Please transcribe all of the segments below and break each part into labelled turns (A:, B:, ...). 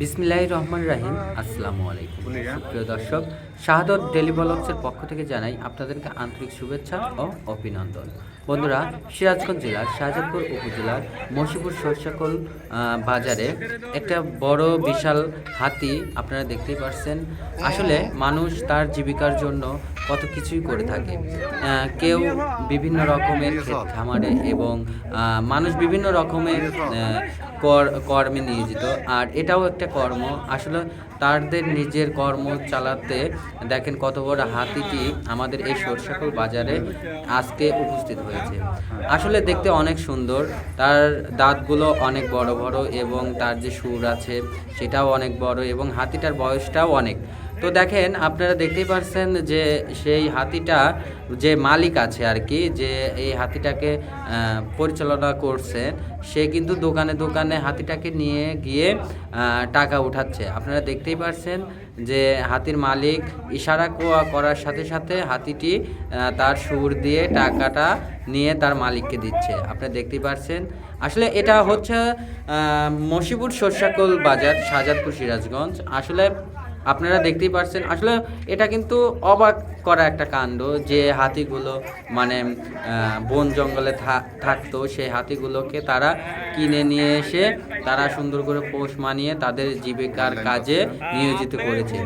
A: বিসমিল্লাহ রহমান রাহিম আসসালামু আলাইকুম। প্রিয় দর্শক শাহাদত ডেলি ব্লগসের পক্ষ থেকে জানাই আপনাদেরকে আন্তরিক শুভেচ্ছা ও অভিনন্দন। বন্ধুরা সিরাজগঞ্জ জেলার শাহজাদপুর উপজেলার মসিপুর সরষাকল আহ, বাজারে একটা বড় বিশাল হাতি আপনারা দেখতেই পারছেন। আসলে মানুষ তার জীবিকার জন্য কত কিছুই করে থাকে। কেউ বিভিন্ন রকমের খামারে এবং মানুষ বিভিন্ন রকমের কর কর্মে নিয়োজিত। আর এটাও একটা কর্ম। আসলে তাদের নিজের কর্ম চালাতে দেখেন কত বড় হাতিটি আমাদের এই সরষাকল বাজারে আজকে উপস্থিত হয়েছে। আসলে দেখতে অনেক সুন্দর, তার দাঁতগুলো অনেক বড় বড় এবং তার যে সুর আছে সেটাও অনেক বড় এবং হাতিটার বয়সটাও অনেক। তো দেখেন, আপনারা দেখতেই পারছেন যে সেই হাতিটা যে মালিক আছে আর কি, যে এই হাতিটাকে পরিচালনা করছে, সে কিন্তু দোকানে দোকানে হাতিটাকে নিয়ে গিয়ে টাকা উঠাচ্ছে। আপনারা দেখতেই পারছেন যে হাতির মালিক ইশারা করার সাথে সাথে হাতিটি তার সুর দিয়ে টাকাটা নিয়ে তার মালিককে দিচ্ছে। আপনারা দেখতেই পারছেন। আসলে এটা হচ্ছে মসিপুর সরষাকল বাজার, শাহজাদপুর সিরাজগঞ্জ। আসলে আপনারা দেখতেই পারছেন। আসলে এটা কিন্তু অবাক করা একটা কাণ্ড যে হাতিগুলো মানে বন জঙ্গলে থাকতো সেই হাতিগুলোকে তারা কিনে নিয়ে এসে তারা সুন্দর করে পোষ মানিয়ে তাদের জীবিকার কাজে নিয়োজিত করেছে।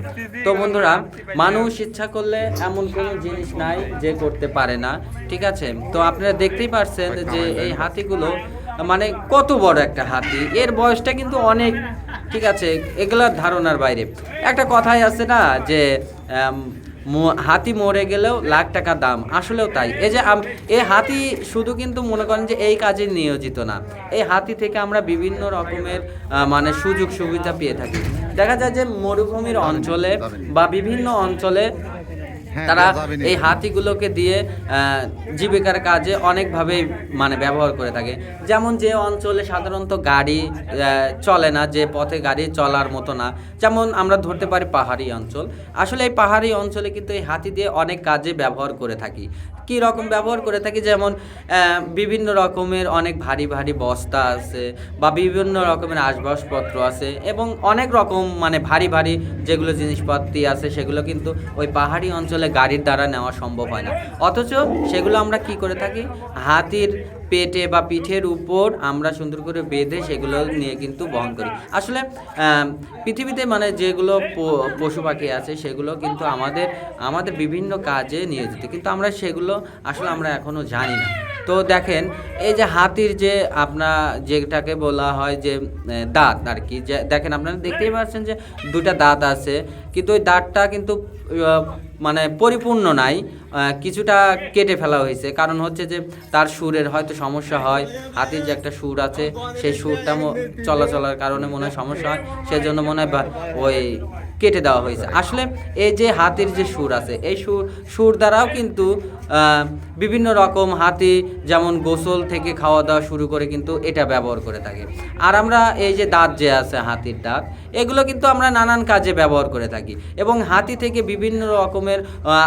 A: তো বন্ধুরা মানুষ ইচ্ছা করলে এমন কোনো জিনিস নাই যে করতে পারে না ঠিক আছে? তো আপনারা দেখতেই পারছেন যে এই হাতিগুলো মানে কত বড় একটা হাতি। এর বয়সটা কিন্তু অনেক ঠিক আছে, এগুলোর ধারণার বাইরে। একটা কথাই আছে না, যে হাতি মরে গেলেও লাখ টাকা দাম, আসলেও তাই। এই যে এই হাতি শুধু কিন্তু মনে করেন যে এই কাজে নিয়োজিত না। এই হাতি থেকে আমরা বিভিন্ন রকমের মানে সুযোগ সুবিধা পেয়ে থাকি। দেখা যায় যে মরুভূমির অঞ্চলে বা বিভিন্ন অঞ্চলে তারা এই হাতিগুলোকে দিয়ে জীবিকার কাজে অনেকভাবে মানে ব্যবহার করে থাকে। যেমন যে অঞ্চলে সাধারণত গাড়ি চলে না যে পথে গাড়ি চলার মতো না। যেমন আমরা ধরতে পারি পাহাড়ি অঞ্চল। আসলে এই পাহাড়ি অঞ্চলে কিন্তু এই হাতি দিয়ে অনেক কাজে ব্যবহার করে থাকি। কি রকম ব্যবহার করে থাকি? যেমন বিভিন্ন রকমের অনেক ভারী ভারী বস্তা আছে বা বিভিন্ন রকমের আসবাবপত্র আছে এবং অনেক রকম মানে ভারী ভারী যেগুলো জিনিসপাতি আছে সেগুলো কিন্তু ওই পাহাড়ি অঞ্চলে গাড়ির দ্বারা নেওয়া সম্ভব হয় না। অথচ সেগুলো আমরা কি করে থাকি? হাতির পেটে বা পিঠের উপর আমরা সুন্দর করে বেঁধে সেগুলো নিয়ে কিন্তু বহন করি। আসলে পৃথিবীতে মানে যেগুলো পশু পাখি আছে সেগুলো কিন্তু আমাদের আমাদের বিভিন্ন কাজে নিয়োজিত। কিন্তু আমরা সেগুলো আসলে আমরা এখনও জানি না। তো দেখেন, এই যে হাতির যে আপনার যেটাকে বলা হয় যে দাঁত আর কি যে, দেখেন আপনারা দেখতেই পাচ্ছেন যে দুটা দাঁত আছে, কিন্তু ওই দাঁতটা কিন্তু মানে পরিপূর্ণ নাই কিছুটা কেটে ফেলা হয়েছে। কারণ হচ্ছে যে, তার সুরের হয়তো সমস্যা হয়, হাতির যে একটা সুর আছে, সেই সুরটা চলাচলার কারণে মনে হয় সমস্যা হয়, সেজন্য মনে হয় ওই কেটে দেওয়া হয়েছে। আসলে এই যে হাতির যে সুর আছে, এই সুর সুর দ্বারাও কিন্তু বিভিন্ন রকম হাতি, যেমন গোসল থেকে খাওয়া দাওয়া শুরু করে কিন্তু এটা ব্যবহার করে থাকে। আর আমরা এই যে দাঁত যে আছে হাতির দাঁত, এগুলো কিন্তু আমরা নানান কাজে ব্যবহার করে থাকি। এবং হাতি থেকে বিভিন্ন রকমের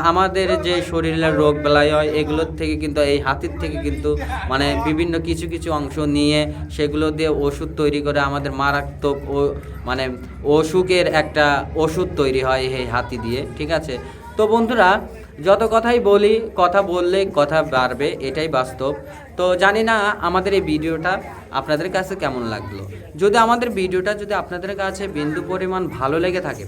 A: আমাদের যে শরীরের রোগ বেলায় হয় এগুলোর থেকে কিন্তু, এই হাতির থেকে কিন্তু মানে বিভিন্ন কিছু কিছু অংশ নিয়ে সেগুলো দিয়ে ওষুধ তৈরি করে আমাদের মারাত্মক ও মানে অসুখের একটা ওষুধ তৈরি হয় এই হাতি দিয়ে, ঠিক আছে? তো বন্ধুরা যত কথাই বলি, কথা বললে কথা বাড়বে, এটাই বাস্তব। তো জানি না আমাদের এই ভিডিওটা আপনাদের কাছে কেমন লাগল। যদি আমাদের ভিডিওটা যদি আপনাদের কাছে বিন্দু পরিমাণ ভালো লেগে থাকে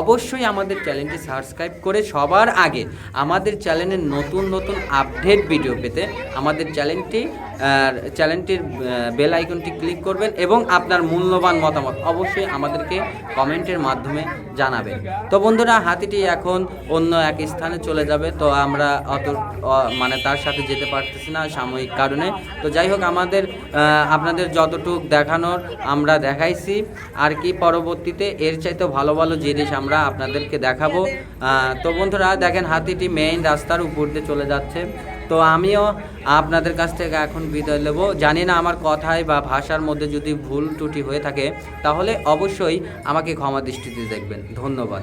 A: অবশ্যই আমাদের চ্যানেলটি সাবস্ক্রাইব করে সবার আগে আমাদের চ্যানেলের নতুন নতুন আপডেট ভিডিও পেতে আমাদের চ্যানেলটি চ্যানেলটির বেল আইকনটি ক্লিক করবেন এবং আপনার মূল্যবান মতামত অবশ্যই আমাদেরকে কমেন্টের মাধ্যমে জানাবেন। তো বন্ধুরা, হাতিটি এখন অন্য এক স্থানে চলে যাবে। তো আমরা অত মানে তার সাথে যেতে পারতেছি না সাময়িক কারণে। তো যাই হোক, আমাদের আপনাদের যতটুক দেখানোর আমরা দেখাইছি। আর কি পরবর্তীতে এর চাইতে ভালো ভালো জিনিস আমরা আপনাদেরকে দেখাবো। তো বন্ধুরা, দেখেন হাতিটি মেইন রাস্তার উপর দিয়ে চলে যাচ্ছে। তো আমিও আপনাদের কাছ থেকে এখন বিদায় নেব। জানি না আমার কথায় বা ভাষার মধ্যে যদি ভুল ত্রুটি হয়ে থাকে, তাহলে অবশ্যই আমাকে ক্ষমা দৃষ্টিতে দেখবেন। ধন্যবাদ।